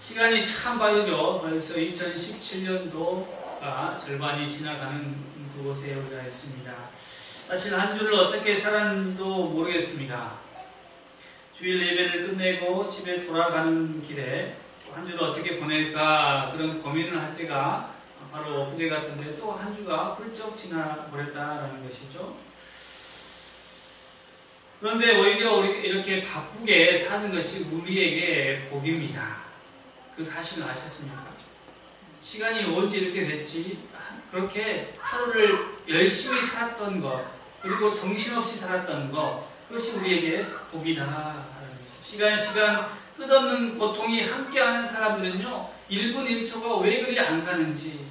시간이 참 빠르죠. 벌써 2017년도가 절반이 지나가는 그곳에 우리가 있습니다. 사실 한 주를 어떻게 살았는지도 모르겠습니다. 주일 예배를 끝내고 집에 돌아가는 길에 한 주를 어떻게 보낼까 그런 고민을 할 때가 바로 그제 같은데 또 한 주가 훌쩍 지나버렸다라는 것이죠. 그런데 오히려 이렇게 바쁘게 사는 것이 우리에게 복입니다. 그 사실 아셨습니까? 시간이 언제 이렇게 됐지? 그렇게 하루를 열심히 살았던 것, 그리고 정신없이 살았던 것, 그것이 우리에게 복이다. 시간, 시간, 끝없는 고통이 함께하는 사람들은요, 1분 1초가 왜 그리 안 가는지,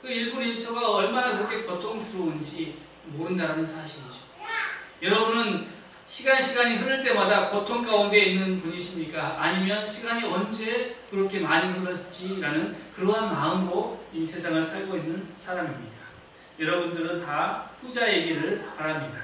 그 1분 1초가 얼마나 그렇게 고통스러운지 모른다는 사실이죠. 여러분은 시간, 시간이 흐를 때마다 고통 가운데 있는 분이십니까? 아니면 시간이 언제 그렇게 많이 흘렀지라는 그러한 마음으로 이 세상을 살고 있는 사람입니다. 여러분들은 다 후자이기를 바랍니다.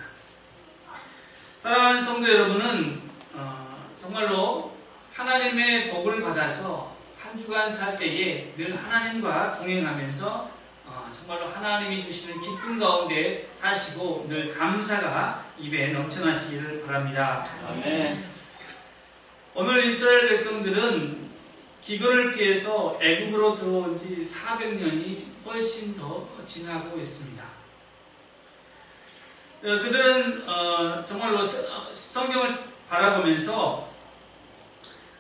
사랑하는 성도 여러분은 어, 정말로 하나님의 복을 받아서 한 주간 살 때에 늘 하나님과 동행하면서 어, 정말로 하나님이 주시는 기쁨 가운데 사시고 늘 감사가 입에 넘쳐나시기를 바랍니다. 아멘. 오늘 이스라엘 백성들은 기근을 피해서 애굽으로 들어온 지 400년이 훨씬 더 지나고 있습니다. 어, 그들은 어, 정말로 서- 성경을 바라보면서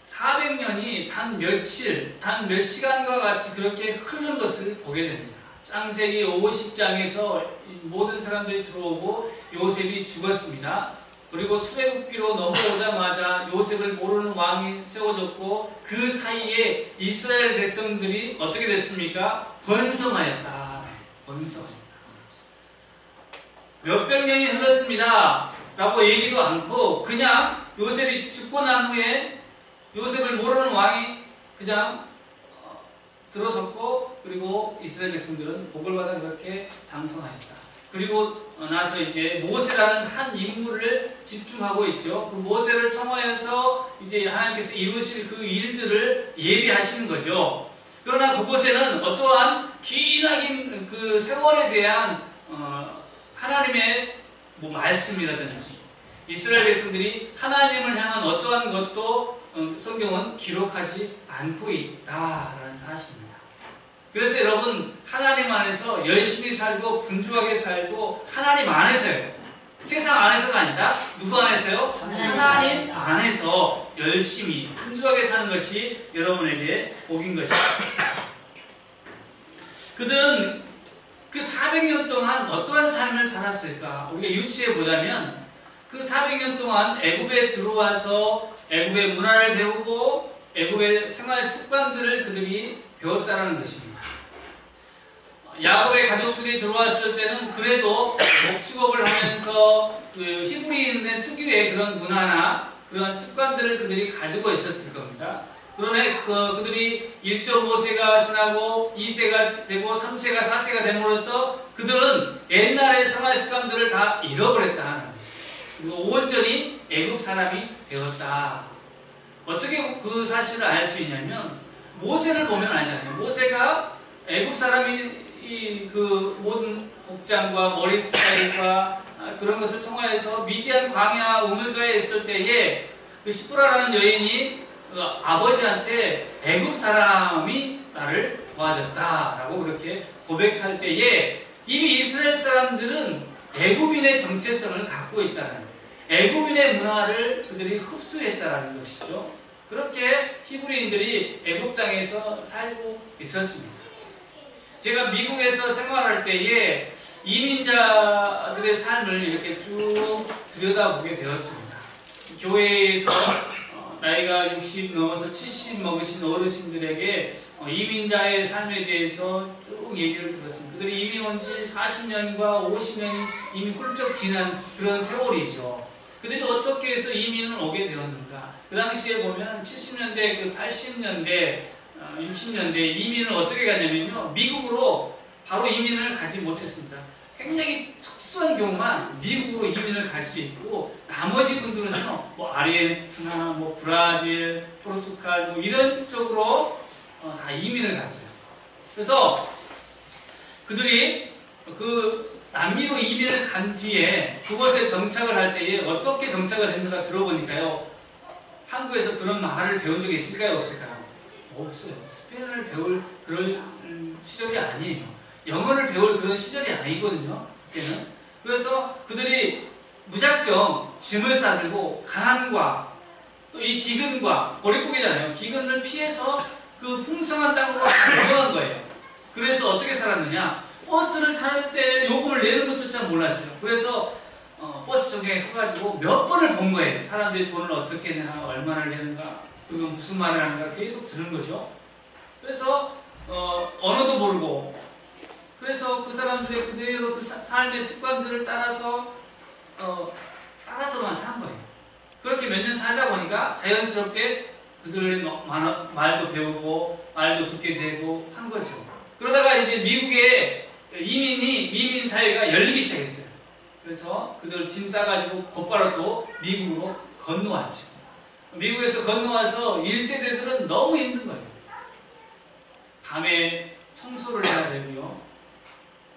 400년이 단 며칠, 단 몇 시간과 같이 그렇게 흐른 것을 보게 됩니다. 창세기 50장에서 모든 사람들이 들어오고 요셉이 죽었습니다. 그리고 출애굽기로 넘어오자마자 요셉을 모르는 왕이 세워졌고 그 사이에 이스라엘 백성들이 어떻게 됐습니까? 번성하였다. 번성하였다. 몇백 년이 흘렀습니다. 라고 얘기도 않고 그냥 요셉이 죽고 난 후에 요셉을 모르는 왕이 그냥 어, 들어섰고 그리고 이스라엘 백성들은 복을 받아 그렇게 장성하였다. 그리고 나서 이제 모세라는 한 인물을 집중하고 있죠. 그 모세를 통하여서 이제 하나님께서 이루실 그 일들을 예비하시는 거죠. 그러나 그곳에는 어떠한 기나긴 그 세월에 대한 어, 하나님의 뭐 말씀이라든지 이스라엘 백성들이 하나님을 향한 어떠한 것도 어, 성경은 기록하지 않고 있다라는 사실입니다. 그래서 여러분 하나님 안에서 열심히 살고 분주하게 살고 하나님 안에서요. 세상 안에서가 아니라 누구 안에서요? 하나님 안에서 열심히 분주하게 사는 것이 여러분에게 복인 것입니다. 그들은 그 400년 동안 어떠한 삶을 살았을까? 우리가 유치해 보자면 그 400년 동안 애굽에 들어와서 애굽의 문화를 배우고 애굽의 생활 습관들을 그들이 배웠다는 것입니다. 야곱의 가족들이 들어왔을 때는 그래도 목축업을 하면서 그 히브리인의 특유의 그런 문화나 그런 습관들을 그들이 가지고 있었을 겁니다. 그러나 그, 그들이 1.5세가 지나고 2세가 되고 3세가 4세가 됨으로써 그들은 옛날의 생활 습관들을 다 잃어버렸다는 거죠. 그리고 온전히 애국 사람이 되었다. 어떻게 그 사실을 알 수 있냐면 모세를 보면 알잖아요. 모세가 애국 사람이 이 그 모든 복장과 머리 스타일과 아, 그런 것을 통하여서 미디안 광야 우물가에 있을 때에 그 시프라라는 여인이 그 아버지한테 애국 사람이 나를 도와줬다라고 그렇게 고백할 때에 이미 이스라엘 사람들은 애국인의 정체성을 갖고 있다는 애국인의 문화를 그들이 흡수했다라는 것이죠. 그렇게 히브리인들이 애국 땅에서 살고 있었습니다. 제가 미국에서 생활할 때에 이민자들의 삶을 이렇게 쭉 들여다보게 되었습니다. 교회에서 어, 나이가 60 넘어서 70 먹으신 어르신들에게 어, 이민자의 삶에 대해서 쭉 얘기를 들었습니다. 그들이 이민 온 지 40년과 50년이 이미 훌쩍 지난 그런 세월이죠. 어떻게 해서 이민을 오게 되었는가? 그 당시에 보면 70년대, 그 80년대, 60년대 이민을 어떻게 가냐면요. 미국으로 바로 이민을 가지 못했습니다. 굉장히 특수한 경우만 미국으로 이민을 갈 수 있고 나머지 분들은요 뭐 아르헨티나, 뭐 브라질, 포르투갈 뭐 이런 쪽으로 어, 다 이민을 갔어요. 그래서 그들이 그 남미로 이민을 간 뒤에 그곳에 정착을 할 때에 어떻게 정착을 했는가 들어보니까요 한국에서 그런 말을 배운 적이 있을까요 없을까요? 없어요. 스페인어를 배울 그런 음, 시절이 아니에요. 영어를 배울 그런 시절이 아니거든요. 그때는. 그래서 그들이 무작정 짐을 싸들고 가난과 또 이 기근과 고립국이잖아요. 기근을 피해서 그 풍성한 땅으로 넘어간 거예요. 그래서 어떻게 살았느냐? 버스를 타는 때 몰랐어요. 그래서 어, 버스 정류장에 서가지고 몇 번을 본 거예요. 사람들이 돈을 어떻게 내나, 얼마를 내는가, 그리고 무슨 말을 하는가 계속 들은 거죠. 그래서 어, 언어도 모르고 그래서 그 사람들의 그대로 그 사- 삶의 습관들을 따라서 어, 따라서만 산 거예요. 그렇게 몇 년 살다 보니까 자연스럽게 그들의 뭐- 말- 말도 배우고 말도 듣게 되고 한 거죠. 그러다가 이제 미국의 이민이 미민 사회가 열리기 시작했어요. 그래서 그들 짐 싸가지고 곧바로 또 미국으로 건너왔죠. 미국에서 건너와서 1세대들은 너무 힘든 거예요. 밤에 청소를 해야 되고요.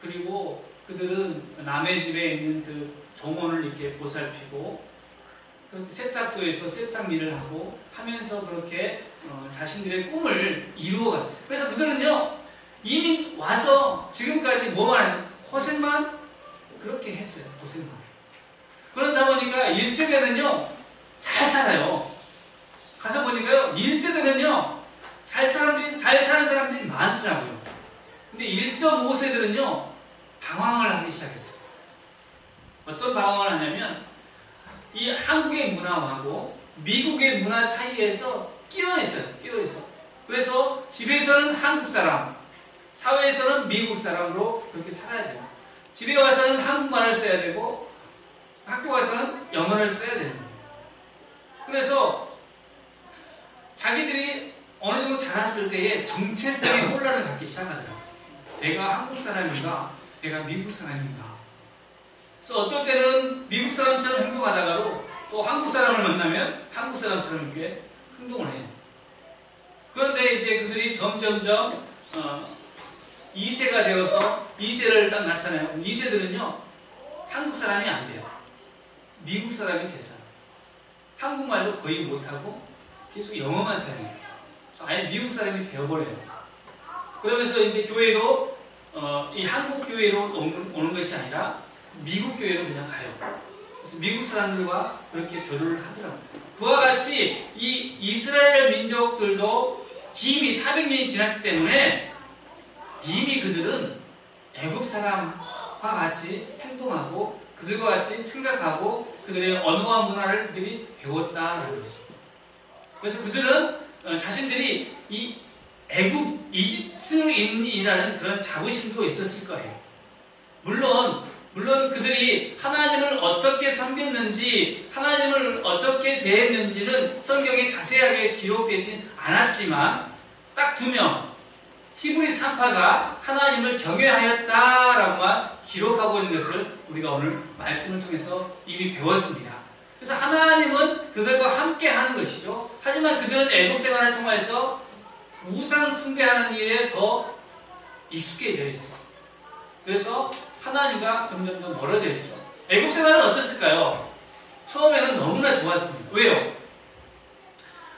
그리고 그들은 남의 집에 있는 그 정원을 이렇게 보살피고 그 세탁소에서 세탁 일을 하고 하면서 그렇게 어, 자신들의 꿈을 이루어가. 그래서 그들은요 이미 와서 지금까지 뭐만 했- 고생만 그렇게 했어요. 고생만. 그러다 보니까 1세대는요 잘 살아요. 가서 보니까요 1세대는요 잘 사람들이 잘 사는 사람들이 많더라고요. 근데 1.5세들은요 방황을 하기 시작했어요. 어떤 방황을 하냐면 이 한국의 문화하고 미국의 문화 사이에서 끼어 있어요. 끼어 있어. 그래서 집에서는 한국 사람, 사회에서는 미국 사람으로 그렇게 살아야 돼요. 집에 가서는 한국말을 써야 되고 학교 가서는 영어를 써야 되는 거예요. 그래서 자기들이 어느 정도 자랐을 때에 정체성의 혼란을 갖기 시작하더라고요. 내가 한국 사람인가? 내가 미국 사람인가? 그래서 어떨 때는 미국 사람처럼 행동하다가도 또 한국 사람을 만나면 한국 사람처럼 이렇게 행동을 해요. 그런데 이제 그들이 점점점 어, 2세가 되어서 2세를 딱 낳잖아요. 2세들은요 한국 사람이 안 돼요. 미국 사람이 되잖아요. 한국말도 거의 못하고 계속 영어만 사용해요. 아예 미국 사람이 되어버려요. 그러면서 이제 교회도 어, 이 한국 교회로 오는, 오는 것이 아니라 미국 교회로 그냥 가요. 그래서 미국 사람들과 그렇게 교류를 하더라고요. 그와 같이 이 이스라엘 민족들도 이미 400년이 지났기 때문에 이미 그들은 애굽 사람과 같이 행동하고 그들과 같이 생각하고 그들의 언어와 문화를 그들이 배웠다는 거죠. 그래서 그들은 어, 자신들이 이 애굽 이집트인이라는 그런 자부심도 있었을 거예요. 물론 물론 그들이 하나님을 어떻게 섬겼는지 하나님을 어떻게 대했는지는 성경에 자세하게 기록되진 않았지만 딱 두 명 히브리 산파가 하나님을 경외하였다라고만 기록하고 있는 것을 우리가 오늘 말씀을 통해서 이미 배웠습니다. 그래서 하나님은 그들과 함께 하는 것이죠. 하지만 그들은 애국 생활을 통해서 우상 숭배하는 일에 더 익숙해져 있어요. 그래서 하나님과 점점 더 멀어져 있죠. 애국 생활은 어땠을까요? 처음에는 너무나 좋았습니다. 왜요?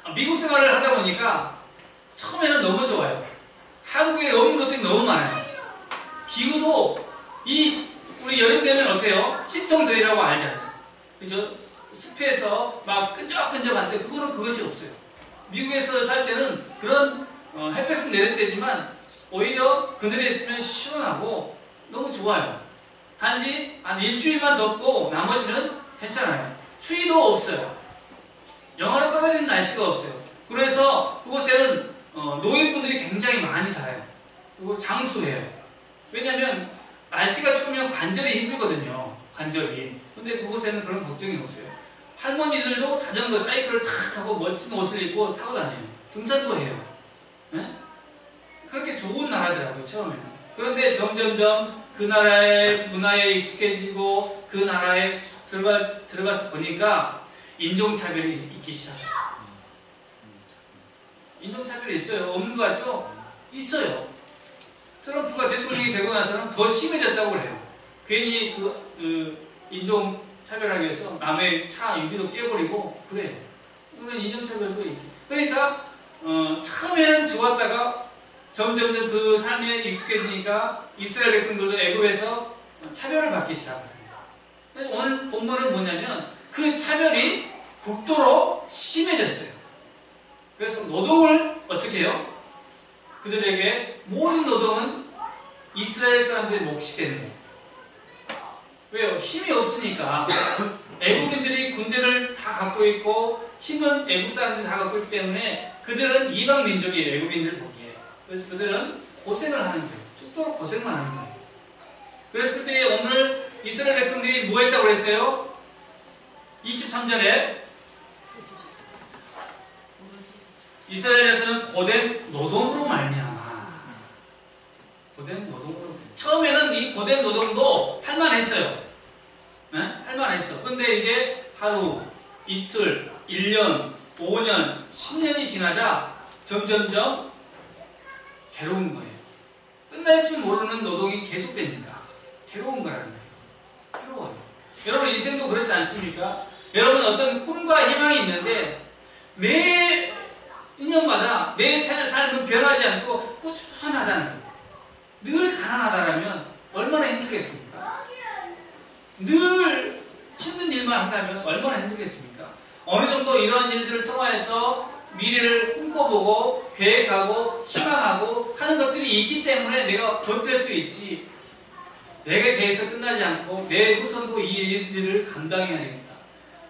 아, 미국 생활을 하다 보니까 처음에는 너무 좋아요. 한국에 없는 것들이 너무 많아요. 기후도 이 우리 여름 되면 어때요? 찜통더위라고 알잖아요. 그죠? 습해서 막 끈적끈적한데 그거는 그것이 없어요. 미국에서 살 때는 그런 어, 햇볕은 내렸지만 오히려 그늘에 있으면 시원하고 너무 좋아요. 단지 한 일주일만 덥고 나머지는 괜찮아요. 추위도 없어요. 영하로 떨어지는 날씨가 없어요. 그래서 그곳에는 어, 노인분들이 굉장히 많이 살아요. 그리고 장수해요. 왜냐하면 날씨가 추우면 관절이 힘들거든요. 관절이. 근데 그곳에는 그런 걱정이 없어요. 할머니들도 자전거 사이클을 탁 타고 멋진 옷을 입고 타고 다녀요. 등산도 해요. 네? 그렇게 좋은 나라더라고요, 처음에는. 그런데 점점점 그 나라의 문화에 익숙해지고 그 나라에 쏙 들어가, 들어가서 보니까 인종차별이 있기 시작해요. 인종차별이 있어요. 없는 거 같죠? 있어요. 트럼프가 대통령이 되고 나서는 더 심해졌다고 그래요. 괜히 그, 그 인종차별하기 위해서 남의 차 유리도 깨버리고 그래요. 그런 인종차별도 있고. 그러니까 어, 처음에는 좋았다가 점점점 그 삶에 익숙해지니까 이스라엘 백성들도 애굽에서 차별을 받기 시작합니다. 오늘 본문은 뭐냐면 그 차별이 극도로 심해졌어요. 그래서 노동을 어떻게 해요? 그들에게 모든 노동은 이스라엘 사람들의 몫이 되는 거예요. 왜요? 힘이 없으니까 애국인들이 군대를 다 갖고 있고 힘은 애국 사람들이 다 갖고 있기 때문에 그들은 이방 민족이에요. 애국인들 보기에. 그래서 그들은 고생을 하는 거예요. 죽도록 고생만 하는 거예요. 그랬을 때 오늘 이스라엘 백성들이 뭐 했다고 그랬어요? 23절에 이스라엘에서는 고된 노동으로 말미암아 고된 노동으로 처음에는 이 고된 노동도 할만했어요. 네? 할만했어. 근데 이게 하루, 이틀, 1년, 5년, 10년이 지나자 점점점 괴로운 거예요. 끝날 줄 모르는 노동이 계속되니까 괴로운 거라는 거예요. 괴로워요. 여러분 인생도 그렇지 않습니까? 여러분 어떤 꿈과 희망이 있는데 매 1년마다 내 삶을 삶은 변하지 않고 꾸준하다는 거예요. 늘 가난하다라면 얼마나 힘들겠습니까? 늘 힘든 일만 한다면 얼마나 힘들겠습니까? 어느 정도 이러한 일들을 통하여서 미래를 꿈꿔보고 계획하고 희망하고 하는 것들이 있기 때문에 내가 버틸 수 있지. 내게 대해서 끝나지 않고 내 후손도 이 일들을 감당해야 되겠다.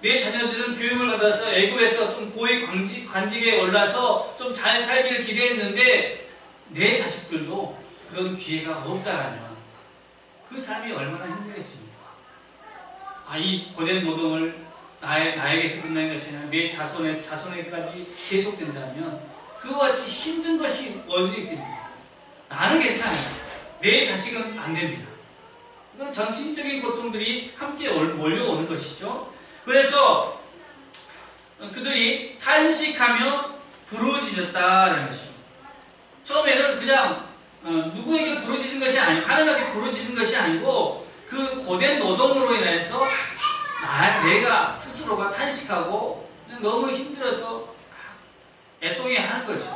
내 자녀들은 교육을 받아서 애굽에서 좀 고위 관직, 관직에 올라서 좀 잘 살기를 기대했는데 내 자식들도 그런 기회가 없다라면 그 삶이 얼마나 힘들겠습니까? 아, 이 고된 노동을 나의, 나에게서 끝나는 것이 아니라 내 자손의, 자손에까지 계속된다면 그와 같이 힘든 것이 어디 있겠습니까? 나는 괜찮아요. 내 자식은 안 됩니다. 이건 정신적인 고통들이 함께 몰려오는 것이죠. 그래서 그들이 탄식하며 부르짖었다라는 것입니다. 처음에는 그냥 어, 누구에게 부르짖은 것이 아니고 하나님께 부르짖은 것이 아니고 그 고된 노동으로 인해서 나, 내가 스스로가 탄식하고 너무 힘들어서 애통해 하는 거죠.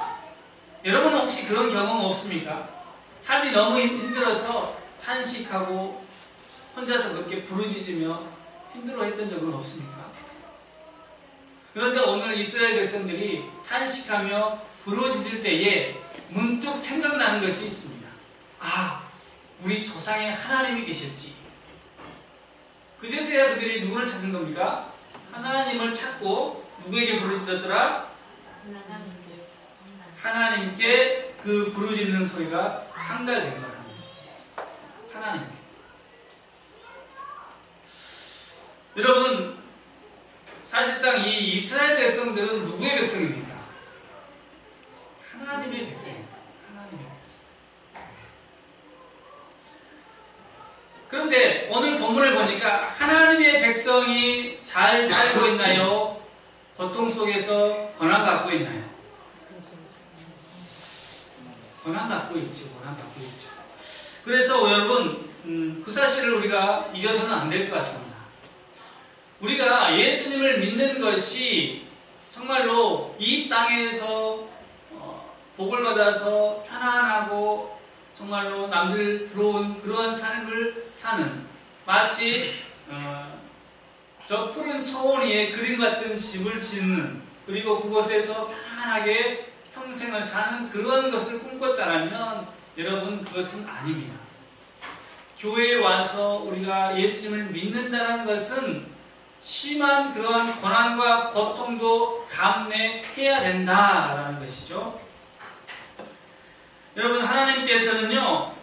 여러분은 혹시 그런 경험 없습니까? 삶이 너무 힘들어서 탄식하고 혼자서 그렇게 부르짖으며 힘들어했던 적은 없습니까? 그런데 오늘 이스라엘 백성들이 탄식하며 부르짖을 때에 문득 생각나는 것이 있습니다. 아, 우리 조상에 하나님이 계셨지. 그제서야 그들이 누구를 찾은 겁니까? 하나님을 찾고 누구에게 부르짖었더라? 하나님께 그 부르짖는 소리가 상달된 거라는 거죠. 하나님께. 여러분, 사실상 이 이스라엘 백성들은 누구의 백성입니까? 하나님의 백성입니다. 하나님의 백성. 그런데 오늘 본문을 보니까 하나님의 백성이 잘 살고 있나요? 고통 속에서 고난 받고 있나요? 고난 받고 있죠. 고난 받고 있죠. 그래서 여러분, 음, 그 사실을 우리가 잊어서는 안 될 것 같습니다. 우리가 예수님을 믿는 것이 정말로 이 땅에서 어, 복을 받아서 편안하고 정말로 남들 부러운 그런 삶을 사는 마치 어, 저 푸른 초원 위에 그림 같은 집을 짓는 그리고 그곳에서 편안하게 평생을 사는 그런 것을 꿈꿨다면 여러분 그것은 아닙니다. 교회에 와서 우리가 예수님을 믿는다는 것은 심한 그러한 고난과 고통도 감내해야 된다라는 것이죠. 여러분 하나님께서는요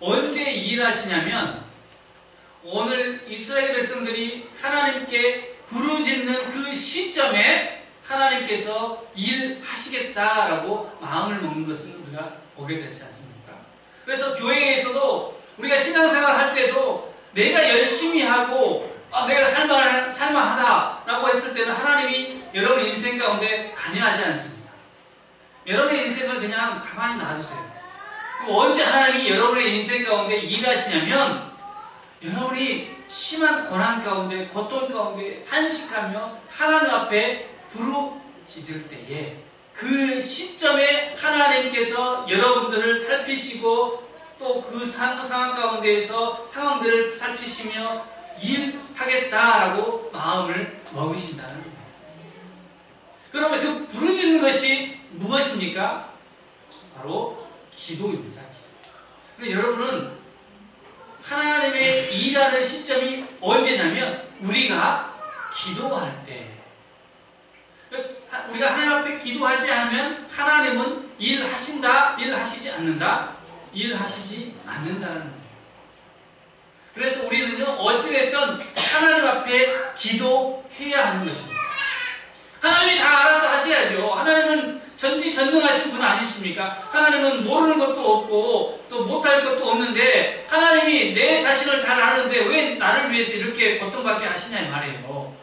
언제 일하시냐면 오늘 이스라엘 백성들이 하나님께 부르짖는 그 시점에 하나님께서 일하시겠다라고 마음을 먹는 것을 우리가 보게 되지 않습니까? 그래서 교회에서도 우리가 신앙생활 할 때도 내가 열심히 하고 아, 내가 살만, 살만하다라고 했을 때는 하나님이 여러분 인생 가운데 관여하지 않습니다. 여러분의 인생을 그냥 가만히 놔두세요. 언제 하나님이 여러분의 인생 가운데 일하시냐면 여러분이 심한 고난 가운데 고통 가운데 탄식하며 하나님 앞에 부르짖을 때에 그 시점에 하나님께서 여러분들을 살피시고 또그 상황 가운데에서 상황들을 살피시며 일하겠다라고 마음을 먹으신다는 거예요. 그러면 그 부르짖는 것이 무엇입니까? 바로 기도입니다. 기도. 여러분은 하나님의 일하는 시점이 언제냐면 우리가 기도할 때. 우리가 하나님 앞에 기도하지 않으면 하나님은 일하신다, 일하시지 않는다, 일하시지 않는다는 거예요. 그래서 우리는요, 어찌됐든 하나님 앞에 기도해야 하는 것입니다. 하나님이 다 알아서 하셔야죠. 하나님은 전지전능하신 분 아니십니까? 하나님은 모르는 것도 없고 또 못할 것도 없는데 하나님이 내 자신을 잘 아는데 왜 나를 위해서 이렇게 고통받게 하시냐 이 말이에요.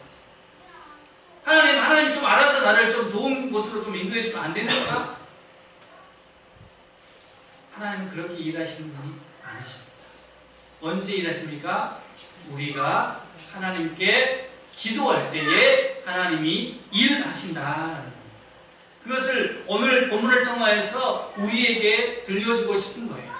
하나님, 하나님 좀 알아서 나를 좀 좋은 곳으로 좀 인도해 주면 안 됩니까? 하나님은 그렇게 일하시는 분이 아니십니다. 언제 일하십니까? 우리가 하나님께 기도할 때에 하나님이 일하신다. 그것을 오늘 본문을 통하여서 우리에게 들려주고 싶은 거예요.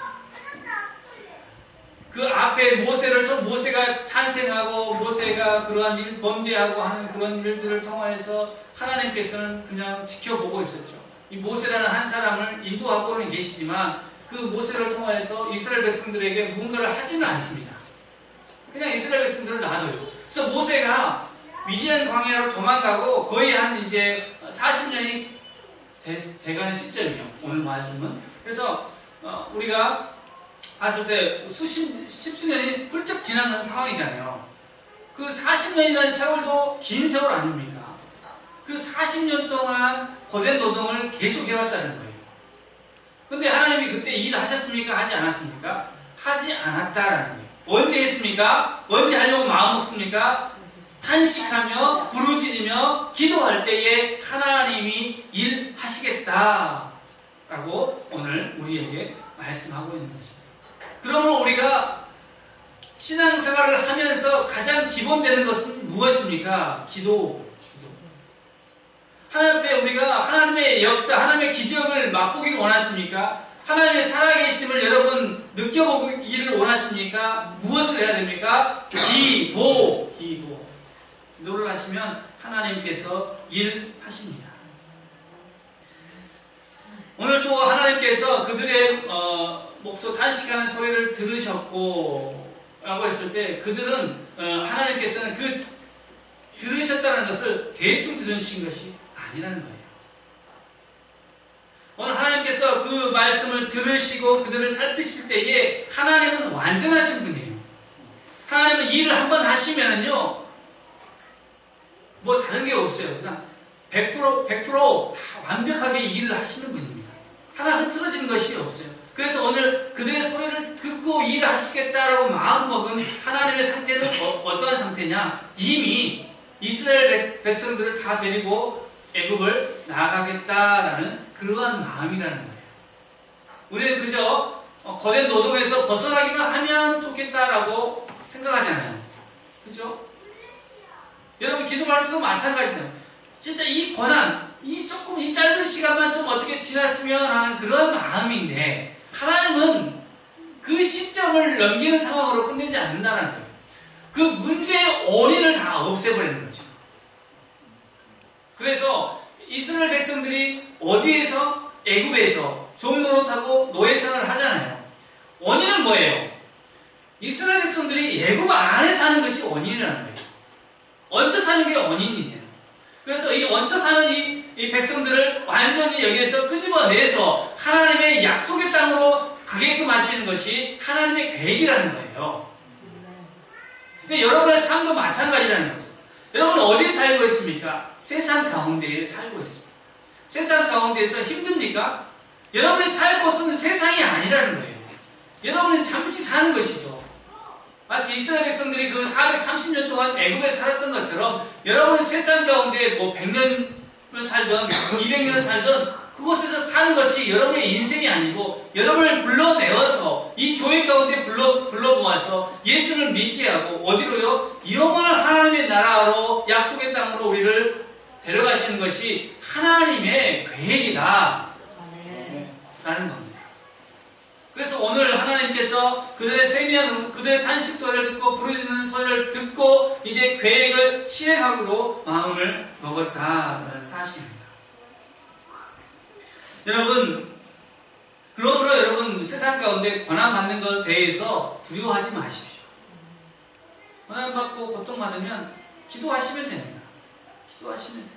그 앞에 모세를 좀 모세가 탄생하고 모세가 그러한 일 범죄하고 하는 그런 일들을 통하여서 하나님께서는 그냥 지켜보고 있었죠. 이 모세라는 한 사람을 인도하고는 계시지만 그 모세를 통하여서 이스라엘 백성들에게 뭔가를 하지는 않습니다. 그냥 이스라엘 백성들을 놔둬요. 그래서 모세가 미디안 광야로 도망가고 거의 한 이제 40년이 돼, 가는 시점이에요. 오늘 말씀은. 그래서 어, 우리가 봤을 때 수십, 십수년이 훌쩍 지나는 상황이잖아요. 그 40년이라는 세월도 긴 세월 아닙니까? 그 40년 동안 고된 노동을 계속 해왔다는 거예요. 근데 하나님이 그때 일 하셨습니까? 하지 않았습니까? 하지 않았다라는 거예요. 언제 했습니까? 언제 하려고 마음 먹습니까? 탄식하며 부르짖으며 기도할 때에 하나님이 일하시겠다라고 오늘 우리에게 말씀하고 있는 것입니다. 그러면 우리가 신앙생활을 하면서 가장 기본되는 것은 무엇입니까? 기도. 하나님 앞에 우리가 역사, 하나님의 기적을 맛보기를 원하십니까? 하나님의 살아계심을 여러분 느껴보기를 원하십니까? 무엇을 해야 됩니까? 기도. 기도. 기도를 하시면 하나님께서 일하십니다. 오늘 또 하나님께서 그들의 어, 목소 탄식하는 소리를 들으셨고 라고 했을 때 그들은 어, 하나님께서는 그 들으셨다는 것을 대충 들으신 것이 아니라는 거예요. 오늘 하나님께서 그 말씀을 들으시고 그들을 살피실 때에 하나님은 완전하신 분이에요. 하나님은 일을 한 번 하시면은요, 뭐 다른 게 없어요. 그냥 100%, 100%다 완벽하게 일을 하시는 분입니다. 하나 흐트러진 것이 없어요. 그래서 오늘 그들의 소리를 듣고 일하시겠다라고 마음먹은 하나님의 상태는 어, 떠한 상태냐? 이미 이스라엘 백성들을 다 데리고 애굽을 나가겠다라는 그러한 마음이라는 거예요. 우리는 그저 어, 거된 노동에서 벗어나기만 하면 좋겠다라고 생각하잖아요. 그죠? 여러분 기도할 때도 마찬가지죠. 진짜 이 권한, 이 조금 이 짧은 시간만 좀 어떻게 지났으면 하는 그런 마음인데 하나님은 그 시점을 넘기는 상황으로 끝내지 않는다는 거예요. 그 문제의 원인을 다 없애버리는 거죠. 그래서 이스라엘 백성들이 어디에서 애굽에서 종노릇하고 노예생활을 하잖아요. 원인은 뭐예요? 이스라엘 백성들이 애굽 안에 사는 것이 원인이라는 거예요. 얹혀 사는 게 원인이에요. 그래서 이 얹혀 사는 이, 이 백성들을 완전히 여기에서 끄집어내서 하나님의 약속의 땅으로 가게끔 하시는 것이 하나님의 계획이라는 거예요. 근데 여러분의 삶도 마찬가지라는 거죠. 여러분은 어디에 살고 있습니까? 세상 가운데에 살고 있습니다. 세상 가운데에서 힘듭니까? 여러분이 살 곳은 세상이 아니라는 거예요. 여러분이 잠시 사는 것이죠. 마치 이스라엘 백성들이 그 430년 동안 애굽에 살았던 것처럼 여러분은 세상 가운데 뭐 100년을 살든 200년을 살든 그곳에서 사는 것이 여러분의 인생이 아니고 여러분을 불러내어서 이 교회 가운데 불러 불러 모아서 예수를 믿게 하고 어디로요? 영원한 하나님의 나라로 약속의 땅으로 우리를 데려가시는 것이 하나님의 계획이다. 라는 겁니다. 그래서 오늘 하나님께서 그들의 세미한 그들의 탄식 소리를 듣고 부르짖는 소리를 듣고 이제 계획을 실행하기로 마음을 먹었다라는 사실입니다. 여러분 그러므로 여러분 세상 가운데 고난 받는 것에 대해서 두려워하지 마십시오. 고난 받고 고통 받으면 기도하시면 됩니다. 기도하시면 돼요.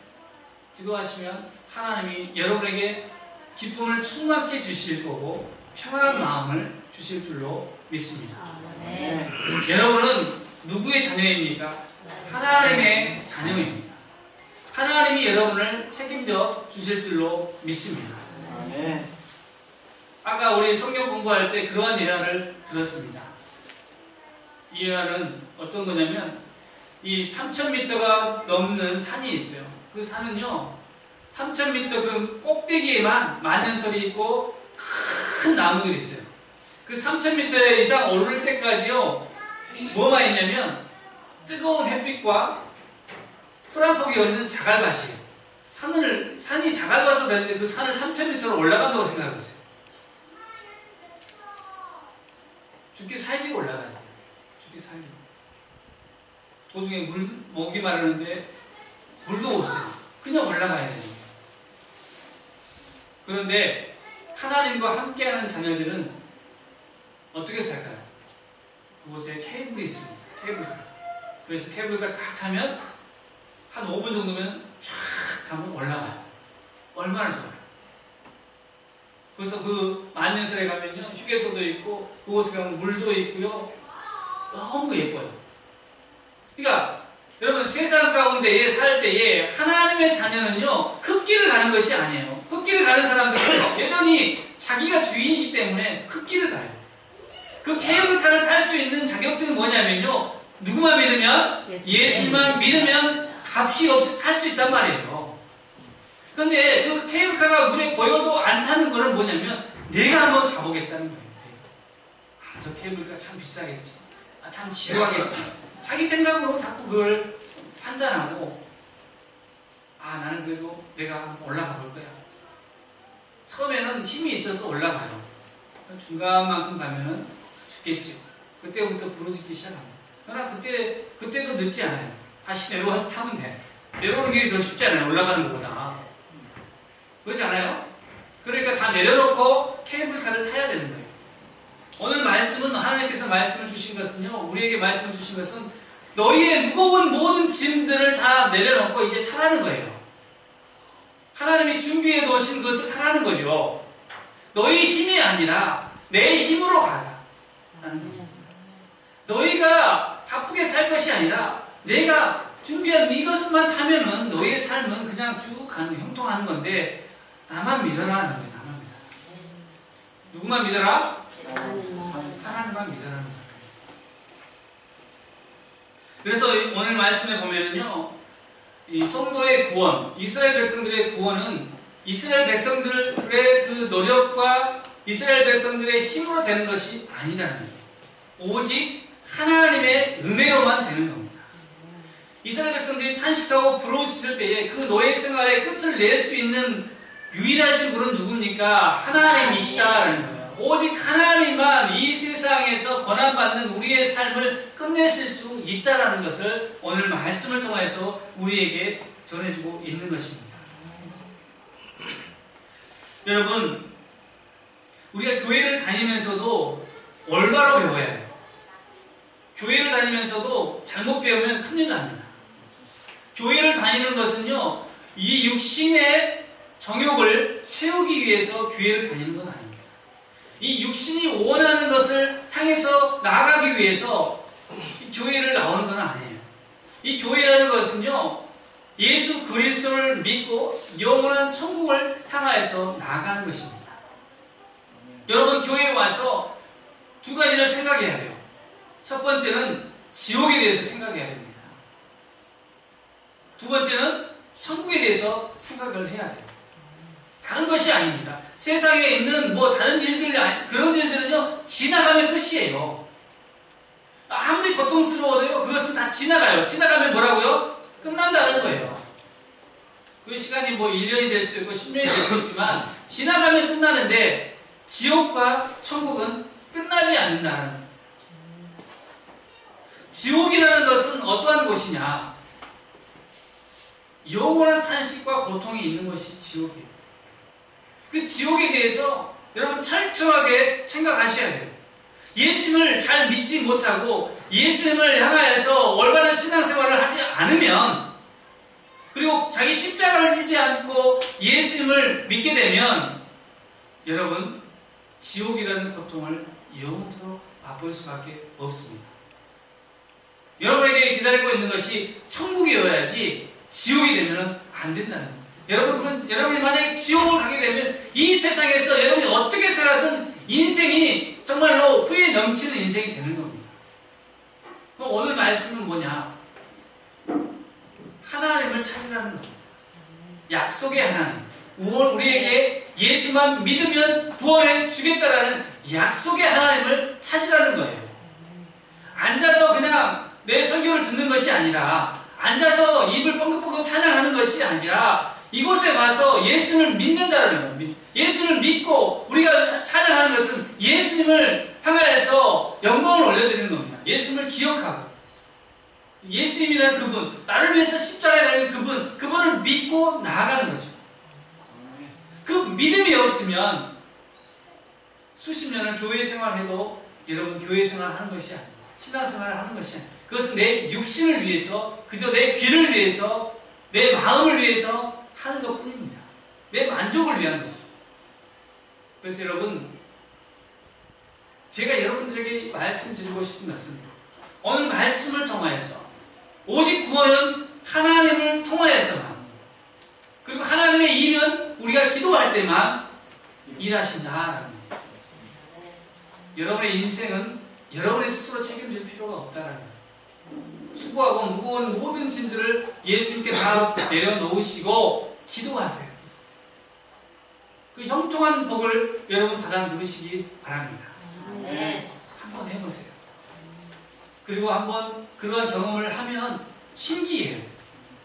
기도하시면 하나님이 여러분에게 기쁨을 충만케 주실 거고 평안한 마음을 주실 줄로 믿습니다. 네. 여러분은 누구의 자녀입니까? 하나님의 자녀입니다. 하나님이 여러분을 책임져 주실 줄로 믿습니다. 네. 아까 우리 성경 공부할 때 그러한 예화를 들었습니다. 이 예화는 어떤 거냐면 이 3,000m가 넘는 산이 있어요. 그 산은요, 3,000m 그 꼭대기에만 만년설이 있고 큰 나무들이 있어요. 그 3,000m 이상 오를 때까지요, 뭐가 있냐면 뜨거운 햇빛과 풀한 폭이 없는 자갈밭이에요. 산을, 산이 자갈밭으로 되는데 그 산을 3,000m로 올라간다고 생각해보세요. 죽기 살기로 올라가야 돼요. 죽기 살기로. 도중에 물, 목이 마르는데 물도 없어요. 그냥 올라가야 돼요. 그런데 하나님과 함께하는 자녀들은 어떻게 살까요? 그곳에 케이블이 있습니다. 케이블카. 그래서 케이블카 딱 타면 한 5분 정도면 쫙 가면 올라가요. 얼마나 좋아요. 그래서 그 만년설에 가면요 휴게소도 있고 그곳에 가면 물도 있고요 너무 예뻐요. 그러니까 여러분 세상 가운데에 살 때에 하나님의 자녀는요 흙길을 가는 것이 아니에요. 흙길을 가는 사람들은 여전히 자기가 주인이기 때문에 흙길을 가요. 그 케이블카를 탈 수 있는 자격증은 뭐냐면요 누구만 믿으면 예수만 믿으면 값이 없이 탈 수 있단 말이에요. 근데 그 케이블카가 물에 고여도 안 타는 거는 뭐냐면 내가 한번 가보겠다는 거예요. 아, 저 케이블카 참 비싸겠지. 아, 참 지루하겠지. 자기 생각으로 자꾸 그걸 판단하고 아, 나는 그래도 내가 한번 올라가 볼 거야. 처음에는 힘이 있어서 올라가요. 중간만큼 가면은 죽겠지. 그때부터 부르짖기 시작합니다. 그러나 그때, 그때도 늦지 않아요. 다시 내려와서 타면 돼. 내려오는 길이 더 쉽지 않아요. 올라가는 것보다. 그렇지 않아요? 그러니까 다 내려놓고 케이블카를 타야 되는 거예요. 오늘 말씀은 하나님께서 말씀을 주신 것은요, 우리에게 말씀을 주신 것은 너희의 무거운 모든 짐들을 다 내려놓고 이제 타라는 거예요. 하나님이 준비해 놓으신 것을 타라는 거죠. 너희 힘이 아니라 내 힘으로 가라. 너희가 바쁘게 살 것이 아니라 내가 준비한 이것만 타면은 너희의 삶은 그냥 쭉 가는 형통하는 건데 나만 믿어라 하는 거예요. 나만 믿어라. 누구만 믿어라? 하나님만 믿어라는 거예요. 그래서 오늘 말씀에 보면은요, 이 성도의 구원, 이스라엘 백성들의 구원은 이스라엘 백성들의 그 노력과 이스라엘 백성들의 힘으로 되는 것이 아니잖아요. 오직 하나님의 은혜로만 되는 겁니다. 이스라엘 백성들이 탄식하고 부러우실 때에 그 노예 생활의 끝을 낼 수 있는 유일하신 분은 누굽니까? 하나님이시다라는 거예요. 오직 하나님만 이 세상에서 권한받는 우리의 삶을 끝내실 수 있다라는 것을 오늘 말씀을 통해서 우리에게 전해주고 있는 것입니다. 여러분, 우리가 교회를 다니면서도 올바로 배워야 해요. 교회를 다니면서도 잘못 배우면 큰일 납니다. 교회를 다니는 것은요, 이 육신의 정욕을 세우기 위해서 교회를 다니는 건 아닙니다. 이 육신이 원하는 것을 향해서 나아가기 위해서 교회를 나오는 건 아니에요. 이 교회라는 것은요, 예수 그리스도를 믿고 영원한 천국을 향하여서 나아가는 것입니다. 여러분 교회에 와서 두 가지를 생각해야 돼요. 첫 번째는 지옥에 대해서 생각해야 됩니다. 두 번째는 천국에 대해서 생각을 해야 돼요. 다른 것이 아닙니다. 세상에 있는 뭐 다른 일들, 그런 일들은요, 지나가면 끝이에요. 아무리 고통스러워도요, 그것은 다 지나가요. 지나가면 뭐라고요? 끝난다는 거예요. 그 시간이 뭐 1년이 될수 있고 10년이 될 수 있지만, 지나가면 끝나는데, 지옥과 천국은 끝나지 않는다는. 지옥이라는 것은 어떠한 곳이냐? 영원한 탄식과 고통이 있는 것이 지옥이에요. 그 지옥에 대해서 여러분 철저하게 생각하셔야 돼요. 예수님을 잘 믿지 못하고 예수님을 향하여서 올바른 신앙생활을 하지 않으면 그리고 자기 십자가를 지지 않고 예수님을 믿게 되면 여러분 지옥이라는 고통을 영원토록 맛볼 수밖에 없습니다. 여러분에게 기다리고 있는 것이 천국이어야지 지옥이 되면 안 된다는 거예요. 여러분, 여러분이 만약에 지옥을 가게 되면 이 세상에서 여러분이 어떻게 살아든 인생이 정말로 후회 넘치는 인생이 되는 겁니다. 그럼 오늘 말씀은 뭐냐? 하나님을 찾으라는 겁니다. 약속의 하나님. 우리에게 예수만 믿으면 구원해 주겠다라는 약속의 하나님을 찾으라는 거예요. 앉아서 그냥 내 설교를 듣는 것이 아니라 앉아서 입을 뻥긋뻥긋 찬양하는 것이 아니라 이곳에 와서 예수를 믿는다는 거예요. 예수를 믿고 우리가 찬양하는 것은 예수님을 향하여서 영광을 올려드리는 겁니다. 예수님을 기억하고 예수님이라는 그분, 나를 위해서 십자가에 달린 그분, 그분을 믿고 나아가는 거죠. 그 믿음이 없으면 수십 년을 교회 생활해도 여러분 교회 생활하는 것이 아니에요. 신앙생활을 하는 것이 아니에요. 그것은 내 육신을 위해서, 그저 내 귀를 위해서, 내 마음을 위해서 하는 것 뿐입니다. 내 만족을 위한 거죠. 그래서 여러분, 제가 여러분들에게 말씀드리고 싶은 것은 오늘 말씀을 통하여서 오직 구원은 하나님을 통하여서만 그리고 하나님의 일은 우리가 기도할 때만 거예요. 여러분의 인생은 여러분이 스스로 책임질 필요가 없다라는 거예요. 수고하고 무거운 모든 짐들을 예수님께 다 내려놓으시고 기도하세요. 그 형통한 복을 여러분 받아 누리시기 바랍니다. 네. 한번 해보세요. 그리고 한번 그러한 경험을 하면 신기해요.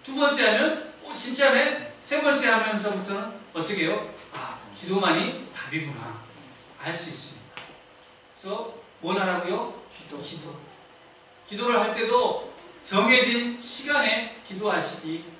두 번째 하면, 오, 진짜네? 세 번째 하면서부터는 어떻게 해요? 아, 기도만이 답이구나. 알 수 있습니다. 그래서 뭘 하라고요? 기도. 기도. 기도를 할 때도 정해진 시간에 기도하시기 바랍니다.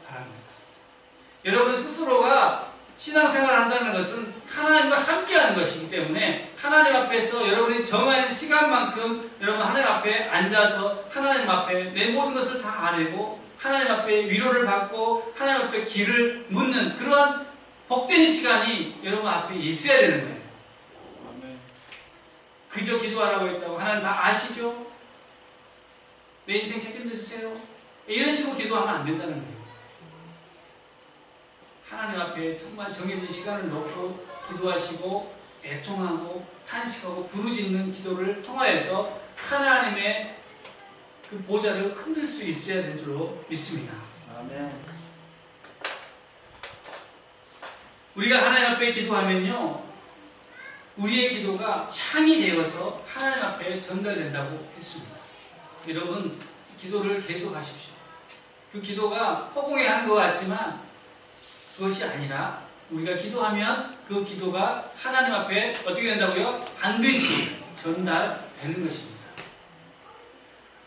여러분 스스로가 신앙생활을 한다는 것은 하나님과 함께하는 것이기 때문에 하나님 앞에서 여러분이 정한 시간만큼 여러분 하나님 앞에 앉아서 하나님 앞에 내 모든 것을 다 아뢰고 하나님 앞에 위로를 받고 하나님 앞에 길을 묻는 그러한 복된 시간이 여러분 앞에 있어야 되는 거예요. 그저 기도하라고 했다고 하나님 다 아시죠? 내 인생 책임져 주세요. 이런 식으로 기도하면 안 된다는 거예요. 하나님 앞에 정말 정해진 시간을 놓고 기도하시고 애통하고 탄식하고 부르짖는 기도를 통하여서 하나님의 그 보좌를 흔들 수 있어야 될 줄로 믿습니다. 아멘. 우리가 하나님 앞에 기도하면요, 우리의 기도가 향이 되어서 하나님 앞에 전달된다고 했습니다. 여러분, 기도를 계속 하십시오. 그 기도가 허공에 하는 것 같지만 그것이 아니라 우리가 기도하면 그 기도가 하나님 앞에 어떻게 된다고요? 반드시 전달되는 것입니다.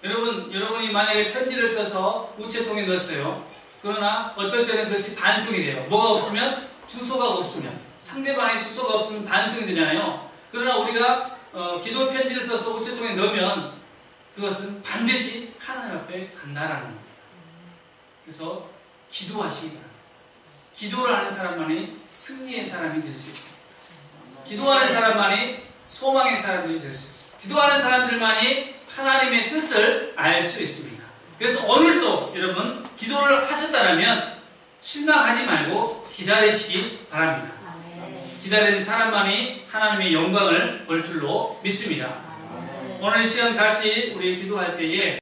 여러분, 여러분이 만약에 편지를 써서 우체통에 넣었어요. 그러나 어떨 때는 그것이 반송이 돼요. 뭐가 없으면 주소가 없으면 상대방의 주소가 없으면 반송이 되잖아요. 그러나 우리가 어, 기도 편지를 써서 우체통에 넣으면 그것은 반드시 하나님 앞에 간다라는 겁니다. 그래서 기도하시기 바랍니다. 기도를 하는 사람만이 승리의 사람이 될 수 있습니다. 기도하는 사람만이 소망의 사람들이 될 수 있습니다. 기도하는 사람들만이 하나님의 뜻을 알 수 있습니다. 그래서 오늘도 여러분 기도를 하셨다면 실망하지 말고 기다리시기 바랍니다. 기다리는 사람만이 하나님의 영광을 볼 줄로 믿습니다. 오늘 시간 같이 우리 기도할 때에